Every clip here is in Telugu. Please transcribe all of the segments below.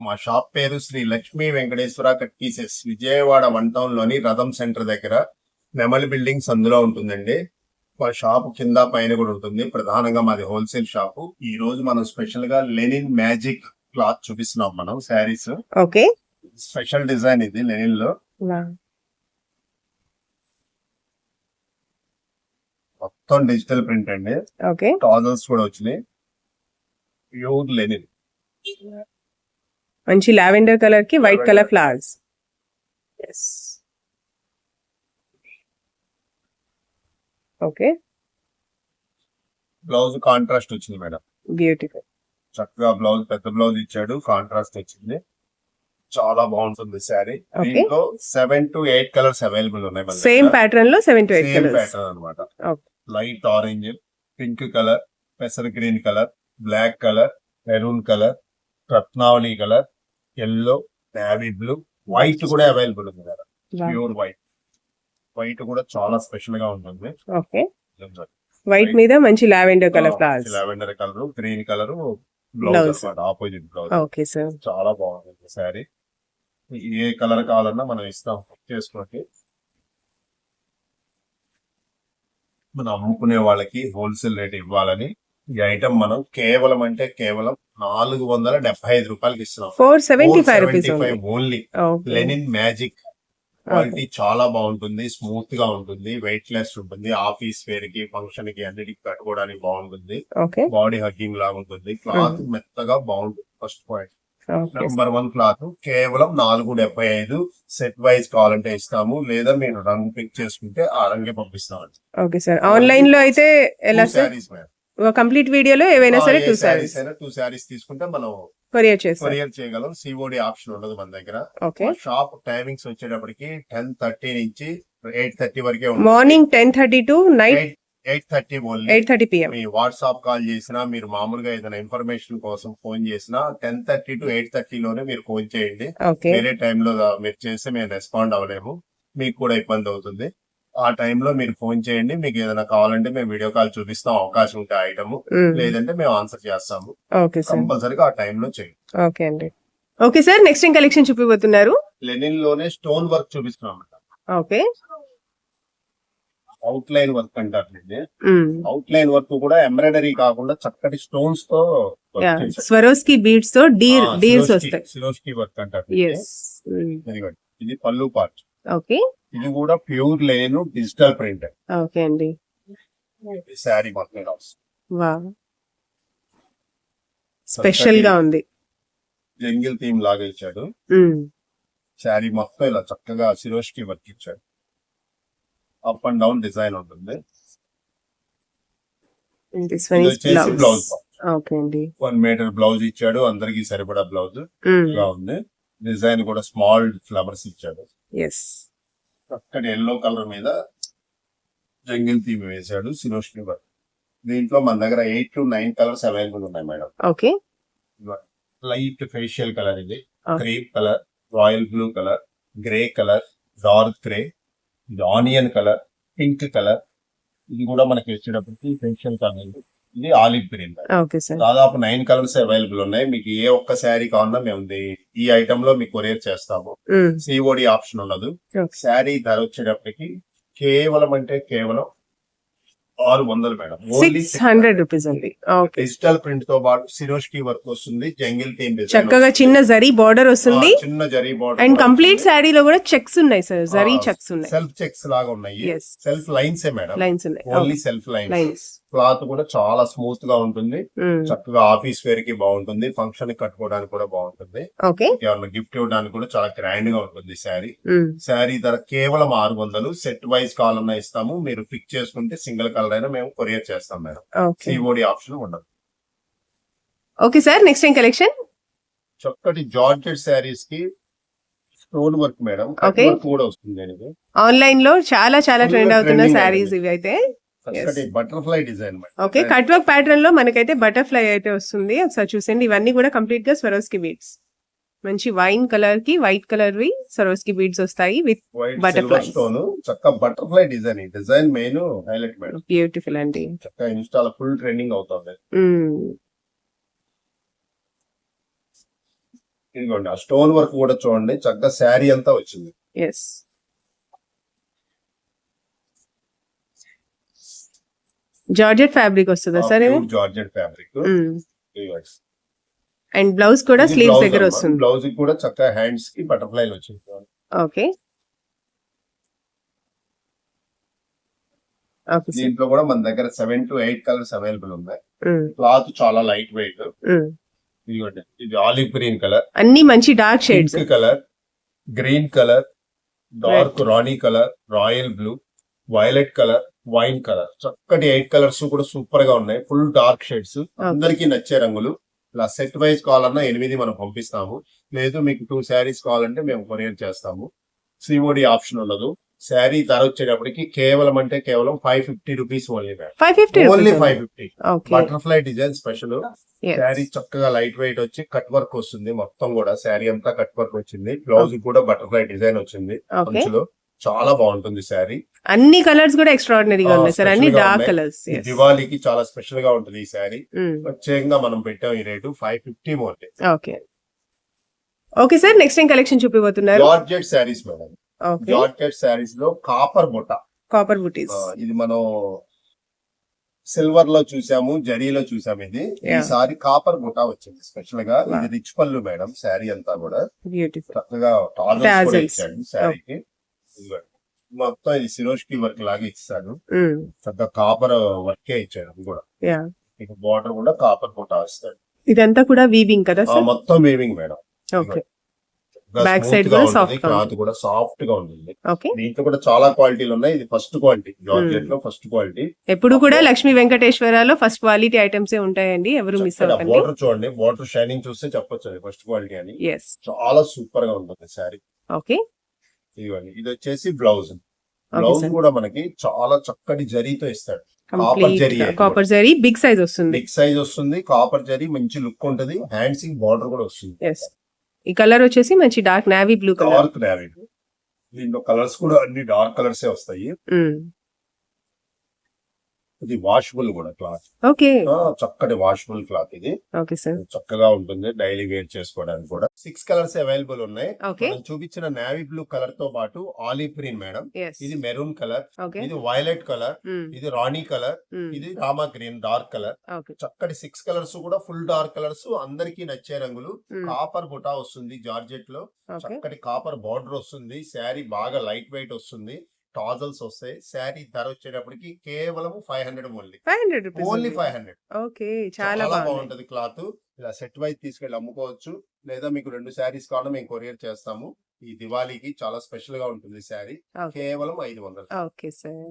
మా షాప్ పేరు Shri Lakshmi Venkateswara cut pieces Vijayawada one టౌన్లోని Ratham centre దగ్గర నెమలి బిల్డింగ్స్ అందులో ఉంటుందండి. మా షాప్ కింద పైన కూడా ఉంటుంది. ప్రధానంగా మాది హోల్సేల్ షాపు. ఈ రోజు మనం స్పెషల్గా లెనిన్ మ్యాజిక్ క్లాత్ చూపిస్తున్నాం మనం శారీస్. ఓకే. స్పెషల్ డిజైన్ ఇది లెనిన్లో మొత్తం డిజిటల్ ప్రింట్ అండి. ఓకే. టాజల్స్ కూడా వచ్చినాయి. Pure linen. మంచి లావెండర్ కలర్కి white. Colour flowers. Yes okay. Blouse contrast వచ్చింది మేడం. బ్యూటిఫుల్. చక్కగా బ్లౌజ్ పెద్ద బ్లౌజ్ ఇచ్చాడు కాంట్రాస్ట్ వచ్చింది. చాలా బాగుంటుంది శారీ. Okay. దీంట్లో seven to eight colours available ఉన్నాయి సేమ్ ప్యాటర్న్లో seven to eight same pattern అనమాట. Light orange pink colour పెసర్ green colour black colour maroon colour Ratnavali colour yellow navy blue white కూడా అవైలబుల్ ఉంది కదా ప్యూర్ వైట్ వైట్ కూడా చాలా స్పెషల్గా ఉంటుంది. ఓకే వైట్ మీద మంచి lavender colour flowers lavender colour green colour. Blouse opposite blouse okay sir చాలా బాగుంటుంది శారీ ఏ కలర్ కావాలన్నా మనం ఇస్తాం చేసుకోండి. మనం అమ్ముకునే వాళ్ళకి హోల్సేల్ రేట్ ఇవ్వాలని ఈ ఐటమ్ మనం కేవలం అంటే కేవలం నాలుగు వందల డెబ్బై ఐదు రూపాయలకి ఇస్తున్నాం. Four seventy five rupees only linen magic quality చాలా బాగుంటుంది స్మూత్గా ఉంటుంది వెయిట్ లెస్ ఉంటుంది ఆఫీస్ వేర్కి ఫంక్షన్కి అన్నిటికి కట్టుకోవడానికి బాగుంటుంది. బాడీ హగ్గింగ్ లాగా ఉంటుంది. క్లాత్ మెత్తగా బాగుంటుంది first point number one cloth కేవలం నాలుగు డెబ్బై ఐదు. సెట్ వైజ్ కావాలంటే ఇస్తాము లేదా మీరు రంగు పిక్ చేసుకుంటే ఆ రంగే పంపిస్తామండి. ఓకే సార్ ఆన్లైన్లో అయితే ఎలా సార్. కంప్లీట్ వీడియోలో ఏవైనా సరే టూ సారీస్ టూ శారీస్ తీసుకుంటే మనం కొరియర్ చేస్తారు కొరియర్ చేయగలం. సిఓడి ఆప్షన్ ఉండదు మన దగ్గర. షాప్ టైమింగ్స్ వచ్చేటప్పటికి టెన్ థర్టీ నుంచి ఎయిట్ థర్టీ వరకే morning ten thirty to night eight thirty only eight thirty PM me WhatsApp call చేసినా మీరు మామూలుగా ఏదైనా ఇన్ఫర్మేషన్ కోసం ఫోన్ చేసినా ten thirty to eight thirty లోనే మీరు ఫోన్ చేయండి. వేరే టైంలో మీరు చేస్తే మేము రెస్పాండ్ అవ్వలేము. మీకు కూడా ఇబ్బంది అవుతుంది. ఆ టైంలో మీరు ఫోన్ చేయండి. మీకు ఏదైనా కావాలంటే మేము వీడియో కాల్ చూపిస్తాం. అవకాశం ఉంటే ఐటమ్. లేదంటే మేము ఆన్సర్ చేస్తాము. కంపల్సరీగా ఆ టైంలో చేయండి. ఓకే అండి. ఓకే సార్ నెక్స్ట్ ఏం కలెక్షన్ చూపిపోతున్నారు లెనిన్లోనే స్టోన్ వర్క్ చూపిస్తున్నాం ఓకే. అవుట్ లైన్ వర్క్ అంటారు అవుట్ లైన్ వర్క్ కూడా ఎంబ్రాయిడరీ కాకుండా చక్కటి స్టోన్స్తో. స్వరోస్కి బీడ్స్తో డీర్ డీర్స్ వస్తాయి. సిరోస్కి వర్క్ అంటారు. ఇది పళ్ళు పార్ట్ ఓకే. ఇది కూడా ప్యూర్ లేను డిజిటల్ ప్రింట్ ఓకే అండి. శారీ మొత్తం స్పెషల్గా ఉంది. జంగిల్ థీమ్ లాగా ఇచ్చాడు. శారీ మొత్తం ఇలా చక్కగా సిరోష్కి వర్క్ ఇచ్చాడు. అప్ అండ్ డౌన్ డిజైన్ ఉంటుంది. బ్లౌజ్ వన్ మీటర్ బ్లౌజ్ ఇచ్చాడు. అందరికి సరిపడా బ్లౌజ్ ఉంది. డిజైన్ కూడా స్మాల్ ఫ్లవర్స్ ఇచ్చాడు. ఎస్ చక్కటి ఎల్లో కలర్ మీద జంగిల్ థీమ్ వేశాడు సిరోష్కి వర్క్ దీంట్లో మన దగ్గర eight to nine colours available ఉన్నాయి madam. Okay light facial colour ఇది. Cream colour royal blue colour grey colour dark grey ఇది ఆనియన్ కలర్ పింక్ కలర్ ఇది కూడా మనకి వచ్చేటప్పటికి ఫేషియల్ కలర్ ఇది ఆలివ్ గ్రీన్ సార్. దాదాపు నైన్ కలర్స్ అవైలబుల్ ఉన్నాయి. మీకు ఏ ఒక్క శారీ కావాలన్నా మేము ఈ ఐటమ్లో మీకు కొరియర్ చేస్తాము. సిఓడి ఆప్షన్ ఉండదు. శారీ ధర వచ్చేటప్పటికి కేవలం అంటే కేవలం ఆరు వందలు మేడం. సిక్స్ హండ్రెడ్ రూపీస్ అండి. డిజిటల్ ప్రింట్తో పాటు సిరోష్కి వర్క్ వస్తుంది. జంగిల్ థీమ్ చక్కగా చిన్న జరీ బార్డర్ వస్తుంది. చిన్న జరీ బార్డర్ అండ్ కంప్లీట్ శారీలో కూడా చెక్స్ ఉన్నాయి సార్. జరీ చెక్స్ ఉన్నాయి. సెల్ఫ్ చెక్స్ లాగా ఉన్నాయి. సెల్ఫ్ లైన్స్ ఏ మేడం. లైన్స్ ఉన్నాయి. ఓన్లీ సెల్ఫ్ లైన్స్ క్లాత్ కూడా చాలా స్మూత్గా ఉంటుంది. చక్కగా ఆఫీస్ వేర్కి బాగుంటుంది. ఫంక్షన్కి కట్టుకోవడానికి కూడా బాగుంటుంది. ఎవరైనా గిఫ్ట్ ఇవ్వడానికి కూడా చాలా గ్రాండ్గా ఉంటుంది శారీ. శారీ ధర కేవలం ఆరు వందలు. సెట్ వైజ్ కావాలన్నా ఇస్తాము. మీరు పిక్ చేసుకుంటే సింగిల్ కలర్ అయినా మేము కొరియర్ చేస్తాం మేడం. సిఓడి ఆప్షన్ ఉండదు. ఓకే సార్ నెక్స్ట్ ఏం కలెక్షన్? చక్కటి జార్జెట్ శారీస్కి స్టోన్ వర్క్ మేడం. కూడా వస్తుంది ఆన్లైన్లో చాలా చాలా ట్రెండ్ అవుతున్న శారీస్. ఇవి అయితే butterfly design okay cut work ప్యాటర్న్లో మనకైతే బటర్ఫ్లై అయితే వస్తుంది. ఒకసారి చూసేయండి ఇవన్నీ కూడా కంప్లీట్గా స్వరోస్కి బీడ్స్ మంచి వైన్ కలర్కి వైట్ కలర్ వి సరోస్కి బీడ్స్ వస్తాయి విత్. సిల్వర్ స్టోన్ చక్క butterfly design design main highlight madam. Beautiful అండి. చక్క ఇన్స్టాల్ ఫుల్ ట్రెండింగ్ అవుతుంది. ఇదిగోండి ఆ స్టోన్ వర్క్ కూడా చూడండి చక్కగా శారీ అంతా వచ్చింది. ఎస్ జార్జెట్ ఫ్యాబ్రిక్ వస్తుందా? Sir. Georgette fabric. And blouse కూడా స్లీవ్స్ దగ్గర వస్తుంది. బ్లౌజ్ కూడా చక్కగా హ్యాండ్స్కి బటర్ఫ్లైలు వచ్చింది ఓకే. దీంట్లో కూడా మన దగ్గర seven to eight colours available ఉన్నాయి. క్లాత్ చాలా లైట్ వెయిట్. ఇది ఆలివ్ గ్రీన్ కలర్. అన్ని మంచి dark shades. Colour green colour dark rani colour royal blue violet colour wine colour. చక్కటి ఎయిట్ కలర్స్ కూడా సూపర్గా ఉన్నాయి. ఫుల్ డార్క్ షేడ్స్ అందరికి నచ్చే రంగులు. ఇలా సెట్ వైజ్ కావాలన్నా ఎనిమిది మనం పంపిస్తాము. లేదు మీకు టూ శారీస్ కావాలంటే మేము కొరియర్ చేస్తాము. సిఓడి ఆప్షన్ ఉండదు. శారీ ధర వచ్చేటప్పటికి కేవలం అంటే కేవలం five fifty rupees only only five fifty butterfly design special sari చక్కగా లైట్ వెయిట్ వచ్చి కట్ వర్క్ వస్తుంది. మొత్తం కూడా శారీ అంతా కట్ వర్క్ వచ్చింది. బ్లౌజ్ కూడా బటర్ఫ్లై డిజైన్ వచ్చింది. అంచులో చాలా బాగుంటుంది శారీ. అన్ని కలర్స్ కూడా ఎక్స్ట్రాడినరీగా ఉన్నాయి సార్. అన్ని డార్క్. కలర్స్ దివాళీకి చాలా స్పెషల్గా ఉంటుంది ఈ శారీ. ప్రత్యేకంగా మనం పెట్టాం ఈ rate five fifty only okay. Okay sir next ఏం collection చూపిపోతున్నారు georgette saris madam okay. Georgette శారీస్లో కాపర్ బుట్ట. కాపర్ బుటీస్ ఇది మనం సిల్వర్లో చూసాము జరీలో చూసాము ఇది. ఈసారి కాపర్ బుట్ట వచ్చింది స్పెషల్గా. ఇది రిచ్ పళ్ళు మేడం శారీ అంతా కూడా. బ్యూటిఫుల్ చక్కగా టాజల్స్ కూడా Tassels. ఇచ్చాడు శారీకి. మొత్తం ఇది సిరోష్కి వర్క్ లాగా Hmm. చక్కగా కాపర్ వర్కే ఇచ్చాడు అది కూడా. ఇక బార్డర్ కూడా కాపర్ బుట్ట వస్తాడు ఇదంతా కూడా వీవింగ్ కదా సార్? మొత్తం వీవింగ్ మేడం. ఓకే. side గా కూడా గా క్లాత్ కూడా సాఫ్ట్గా ఉంటుంది. ఓకే. దీంట్లో కూడా చాలా క్వాలిటీలు ఉన్నాయి. ఇది ఫస్ట్ క్వాలిటీ జార్జెట్లో ఫస్ట్ క్వాలిటీ ఎప్పుడు కూడా లక్ష్మీ వెంకటేశ్వరలో ఫస్ట్ క్వాలిటీ ఐటమ్స్ ఉంటాయండి. ఎవరు మిస్ అవ్వకండి. బోర్డర్ చూడండి. బోర్డర్ షైనింగ్ చూస్తే చెప్పొచ్చు ఫస్ట్ క్వాలిటీ అని. ఎస్ చాలా సూపర్గా ఉంటుంది శారీ ఓకే. ఇదిగోండి ఇది వచ్చేసి బ్లౌజ్. బ్లౌజ్ కూడా మనకి చాలా చక్కటి జరీతో ఇస్తాడు. Complete zari copper zari big size వస్తుంది. బిగ్ సైజ్ వస్తుంది కాపర్ జరీ మంచి లుక్ ఉంటది. హ్యాండ్స్ బార్డర్ కూడా వస్తుంది. ఈ కలర్ వచ్చేసి మంచి dark navy blue colour dark navy దీంట్లో కలర్స్ కూడా అన్ని డార్క్ కలర్స్ వస్తాయి. ఇది వాషబుల్ కూడా క్లాత్ ఓకే. చక్కటి వాషబుల్ క్లాత్ ఇది. ఓకే సార్ చక్కగా ఉంటుంది డైలీ వేర్ చేసుకోవడానికి కూడా. సిక్స్ కలర్స్ అవైలబుల్ ఉన్నాయి. చూపించిన నావీ బ్లూ కలర్తో పాటు ఆలివ్ గ్రీన్ మేడం ఇది మెరూన్ కలర్ ఇది వైలెట్ కలర్ ఇది రాణి కలర్ ఇది రామా గ్రీన్ డార్క్ కలర్ చక్కటి సిక్స్ కలర్స్ కూడా ఫుల్ డార్క్ కలర్స్ అందరికీ నచ్చే రంగులు. కాపర్ బుటా వస్తుంది జార్జెట్లో చక్కటి కాపర్ బార్డర్ వస్తుంది. శారీ బాగా లైట్ వెయిట్ వస్తుంది. టాజల్స్ వస్తాయి. శారీ ధర వచ్చేటప్పటికి కేవలం five hundred only. Five hundred only five hundred. Okay చాలా బాగుంటది క్లాత్. ఇలా సెట్ వైజ్ తీసుకెళ్ళి అమ్ముకోవచ్చు. లేదా మీకు రెండు శారీస్ కావాలన్నా మేము కొరియర్ చేస్తాము. ఈ దివాళీకి చాలా స్పెషల్గా ఉంటుంది శారీ. ఓకే. కేవలం ఐదు వందలు. Okay sir.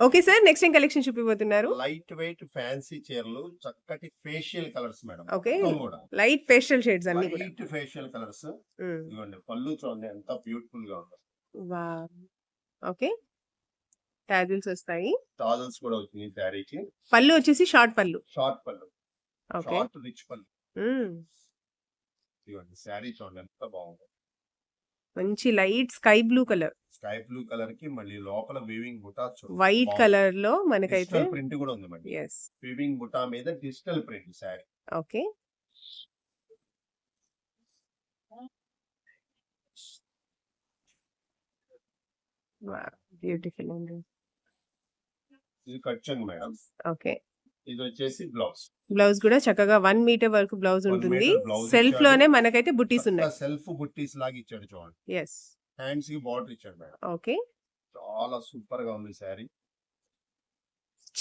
Okay sir next ఏం కలెక్షన్ చూపిపోతున్నారు లైట్ వెయిట్ ఫ్యాన్సీ చీరలు చక్కటి ఫేషియల్ కలర్స్ మేడం. కూడా. లైట్ పేస్టల్ షేడ్స్ అన్ని లైట్ ఫేషియల్ కలర్స్. ఇదిగోండి పళ్ళు చూడండి ఎంత బ్యూటిఫుల్గా ఉంది. వావ్. ఓకే. టాజిల్స్ వస్తాయి. టాజల్స్ కూడా వచ్చింది శారీకి. పళ్ళు వచ్చేసి షార్ట్ పళ్ళు. షార్ట్ పళ్ళు. ఓకే. షార్ట్ రిచ్ పళ్ళు. ఇదిగోండి శారీ చూడండి ఎంత బాగుంది. మంచి light sky blue colour. Sky blue కలర్కి మళ్ళీ లోపల వీవింగ్ బుటా వైట్ కలర్లో మనకైతే ప్రింట్ కూడా ఉంది ఎస్ వీవింగ్ బుటా మీద digital print sari. Okay. Beautiful అండి ఇది మేడం. ఓకే ఇది వచ్చేసి బ్లౌజ్ బ్లౌజ్ కూడా చక్కగా వన్ మీటర్ వరకు బ్లౌజ్ ఉంటుంది. సెల్ఫ్. లోనే మనకైతే బుట్టీస్ ఉన్నాయి. సెల్ఫ్ బుట్టీస్ లాగా ఇచ్చాడు చూడండి. ఎస్ హ్యాండ్స్కి బార్డర్ ఇచ్చాడు మేడం. ఓకే చాలా సూపర్గా ఉంది శారీ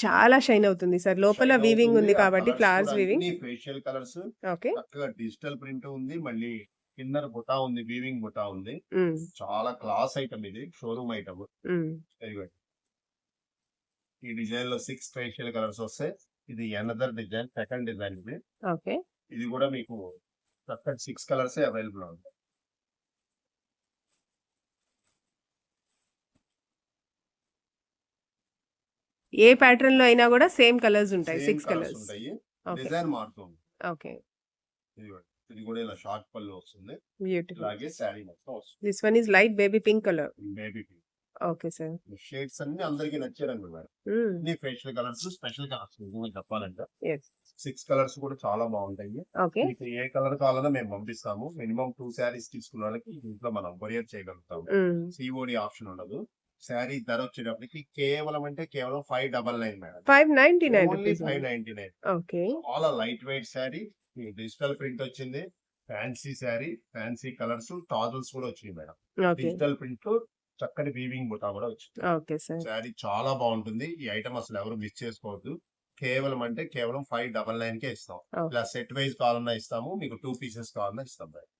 చాలా షైన్ అవుతుంది సార్. లోపల వీవింగ్ ఉంది కాబట్టి flowers weaving facial colours okay చక్కగా డిజిటల్ ప్రింట్ ఉంది. మళ్ళీ కింద బుటా ఉంది వీవింగ్ బుటా ఉంది. చాలా క్లాస్ ఐటమ్ ఇది షోరూమ్ ఐటమ్. ఇదిగోండి. ఈ డిజైన్లో సిక్స్ ఫేషియల్ కలర్స్ వస్తాయి ఇది ఎనదర్ డిజైన్ సెకండ్ డిజైన్ ఇది. ఓకే. ఇది కూడా మీకు చక్కటి సిక్స్ కలర్స్ అవైలబుల్ ఉంది. ఏ ప్యాటర్న్లో అయినా కూడా సేమ్ కలర్స్ ఉంటాయి సిక్స్ కలర్స్ ఉంటాయి. డిజైన్ మారుతుంది ఓకే. ఇదిగోండి. ఇది కూడా ఇలా షార్ట్ పళ్ళు వస్తుంది. బ్యూటిఫుల్ ఇలాగే శారీ మొత్తం వస్తుంది. This one is light baby pink colour baby pink okay sir shades అన్ని అందరికి నచ్చే రంగులు మేడం. అన్ని ఫేషియల్ కలర్స్ స్పెషల్ కలర్స్ చెప్పాలంటే. సిక్స్ కలర్స్ కూడా చాలా బాగుంటాయి. ఓకే మీకు ఏ కలర్ కావాలన్నా మేము పంపిస్తాము. మినిమం టూ శారీస్ తీసుకున్న వాళ్ళకి ఇంట్లో మనం కొరియర్ చేయగలుగుతాము. మ్మ్. సిఓడి ఆప్షన్ ఉండదు. శారీ ధర వచ్చేటప్పటికి కేవలం అంటే కేవలం five double nine madam. Five ninety nine only five ninety nine okay చాలా light weight sari. Digital print వచ్చింది. Fancy sari fancy colours tassels కూడా వచ్చింది మేడం. డిజిటల్ ప్రింట్ చక్కటి వీవింగ్ బుటా కూడా వచ్చింది. శారీ చాలా బాగుంటుంది. ఈ ఐటమ్ అసలు ఎవరు మిస్ చేసుకోవద్దు. కేవలం అంటే కేవలం ఫైవ్ డబల్ నైన్ కే ఇస్తాం. ఇలా సెట్ వైజ్ కావాలన్నా ఇస్తాము. మీకు టూ పీసెస్ కావాలన్నా ఇస్తాం మేడం.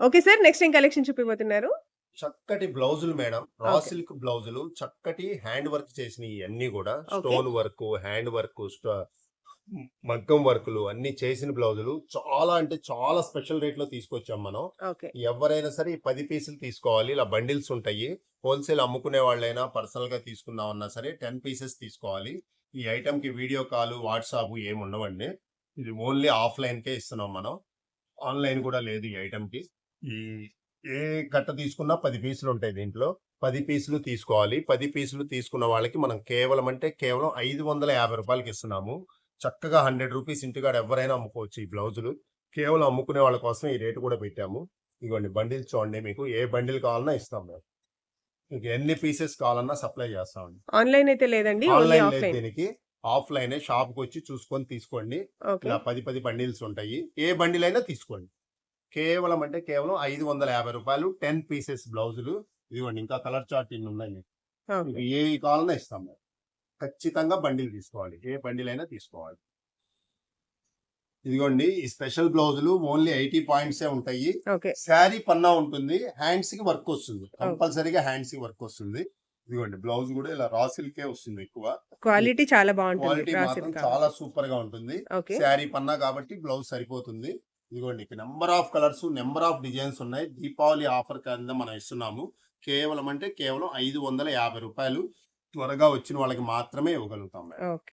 ఓకే సార్ నెక్స్ట్ ఏం కలెక్షన్ చూపిపోతున్నారు చక్కటి బ్లౌజులు మేడం. రా. సిల్క్ బ్లౌజులు చక్కటి హ్యాండ్ వర్క్ చేసిన ఇవన్నీ కూడా. స్టోన్ వర్క్ హ్యాండ్ వర్క్ మగ్గం వర్క్లు అన్ని చేసిన బ్లౌజులు చాలా అంటే చాలా స్పెషల్ రేట్లో తీసుకొచ్చాం మనం. ఓకే. ఎవరైనా సరే ఈ పది పీసులు తీసుకోవాలి. ఇలా బండిల్స్ ఉంటాయి. హోల్సేల్ అమ్ముకునే వాళ్ళైనా పర్సనల్గా తీసుకుందామన్నా సరే టెన్ పీసెస్ తీసుకోవాలి. ఈ ఐటమ్కి వీడియో కాల్ వాట్సాప్ ఏమి ఉండవండి. ఇది ఓన్లీ ఆఫ్లైన్ కే ఇస్తున్నాం మనం. ఆన్లైన్ కూడా లేదు ఈ ఐటమ్కి ఈ ఏ కట్ట తీసుకున్నా పది పీసులు ఉంటాయి దీంట్లో. పది పీసులు తీసుకోవాలి. పది పీసులు తీసుకున్న వాళ్ళకి మనం కేవలం అంటే కేవలం ఐదు వందల యాభై రూపాయలకి ఇస్తున్నాము. చక్కగా హండ్రెడ్ రూపీస్ ఇంటికాడ ఎవరైనా అమ్ముకోవచ్చు ఈ బ్లౌజులు. కేవలం అమ్ముకునే వాళ్ళ కోసం ఈ రేటు కూడా పెట్టాము. ఇదిగోండి బండిల్ చూడండి మీకు. ఏ బండిల్ కావాలన్నా ఇస్తాం మేము. మీకు ఎన్ని పీసెస్ కావాలన్నా సప్లై చేస్తామండి. ఆన్లైన్ అయితే లేదండి ఆన్లైన్ లేదు దీనికి. ఆఫ్లైన్ షాప్కి వచ్చి చూసుకొని తీసుకోండి. ఇలా పది పది బండిల్స్ ఉంటాయి. ఏ బండిల్ అయినా తీసుకోండి. కేవలం అంటే కేవలం ఐదు వందల యాభై రూపాయలు టెన్ పీసెస్ బ్లౌజులు. ఇదిగోండి ఇంకా కలర్ చార్ట్ ఇన్ని ఉన్నాయి మీకు. ఏ కావాలన్నా ఇస్తాం మేము. ఖచ్చితంగా బండిల్ తీసుకోవాలి. ఏ బండిల్ అయినా తీసుకోవాలి. ఇదిగోండి ఈ స్పెషల్ బ్లౌజులు ఓన్లీ ఎయిటీ పాయింట్స్ ఉంటాయి. ఓకే. శారీ పన్నా ఉంటుంది హ్యాండ్స్కి వర్క్ వస్తుంది. కంపల్సరీగా హ్యాండ్స్కి వర్క్ వస్తుంది. ఇదిగోండి బ్లౌజ్ కూడా ఇలా రా సిల్కే వస్తుంది ఎక్కువ. క్వాలిటీ చాలా బాగుంటుంది. క్వాలిటీ మాత్రం చాలా సూపర్గా ఉంటుంది శారీ పన్నా కాబట్టి బ్లౌజ్ సరిపోతుంది. ఇదిగోండి number of colours number of designs ఉన్నాయి. దీపావళి ఆఫర్ కింద మనం ఇస్తున్నాము. కేవలం అంటే కేవలం ఐదు వందల యాభై రూపాయలు. త్వరగా వచ్చిన వాళ్ళకి మాత్రమే ఇవ్వగలుగుతాం మేడం.